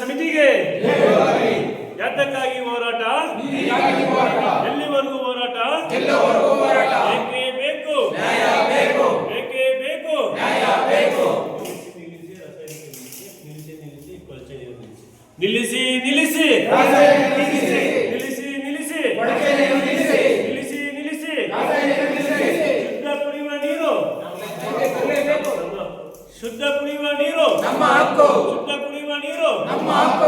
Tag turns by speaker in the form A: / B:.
A: ಸಮಿತಿಗೆ ಯಾತಕ್ಕಾಗಿ ಹೋರಾಟ? ಎಲ್ಲಿವರೆಗೂ ಹೋರಾಟ? ಬೇಕೇ? ಬೇಕು. ಬೇಕೇ? ಬೇಕು. ನಿಲ್ಲಿಸಿ ನಿಲ್ಲಿಸಿ. ನಿಲ್ಲಿಸಿ. ನಿಲ್ಲಿಸಿ ನಿಲ್ಲಿಸಿ. ನಿಲ್ಲಿಸಿ. ಶುದ್ಧ ಕುಡಿಯುವ ನೀರು. ಶುದ್ಧ ಕುಡಿಯುವ ನೀರು.
B: ನಮ್ಮ ಹಕ್ಕು.
A: ಶುದ್ಧ ಕುಡಿಯುವ ನೀರು
B: ನಮ್ಮ ಹಕ್ಕು